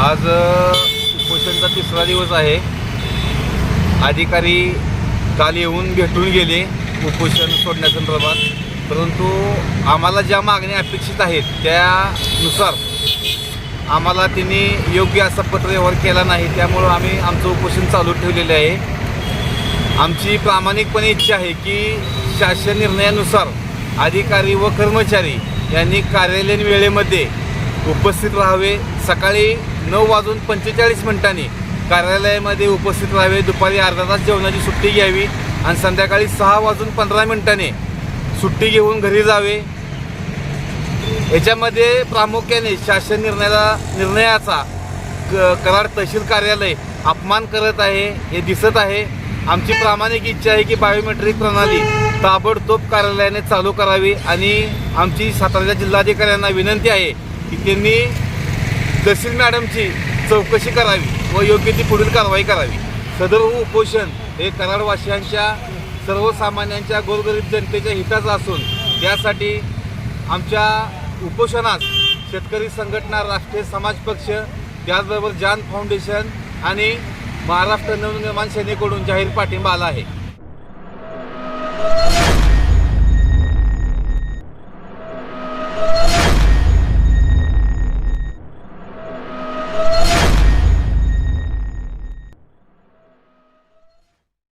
आज उपोषणचा तिसरा दिवस आहे. अधिकारी काल येऊन भेटून गेले उपोषण सोडण्यासंदर्भात. परंतु आम्हाला ज्या मागण्या अपेक्षित आहेत त्यानुसार आम्हाला त्यांनी योग्य असा पत्रव्यवहार केला नाही त्यामुळं आम्ही आमचं उपोषण चालू ठेवलेलं आहे. आमची प्रामाणिकपणे इच्छा आहे की शासन निर्णयानुसार अधिकारी व कर्मचारी यांनी कार्यालयीन वेळेमध्ये उपस्थित राहावे. सकाळी नऊ वाजून पंचेचाळीस मिनिटांनी कार्यालयामध्ये उपस्थित राहावे. दुपारी अर्धा तास जेवणाची सुट्टी घ्यावी आणि संध्याकाळी सहा वाजून पंधरा मिनिटांनी सुट्टी घेऊन घरी जावे. याच्यामध्ये प्रामुख्याने शासन निर्णयाला निर्णयाचा क कराड तहसील कार्यालय अपमान करत आहे. हे दिसत आहे. आमची प्रामाणिक इच्छा आहे की बायोमेट्रिक प्रणाली ताबडतोब कार्यालयाने चालू करावी आणि आमची सातारा जिल्हाधिकाऱ्यांना विनंती आहे की त्यांनी तहसील मॅडमची चौकशी करावी व योग्य ती पुढील कारवाई करावी. सदर उपोषण हे कराडवासियांच्या सर्वसामान्यांच्या गोरगरीब जनतेच्या हिताचं असून त्यासाठी आमच्या उपोषणास शेतकरी संघटना राष्ट्रीय समाज पक्ष त्याचबरोबर जान फाउंडेशन आणि महाराष्ट्र नवनिर्माण सेनेकडून जाहीर पाठिंबा आला आहे.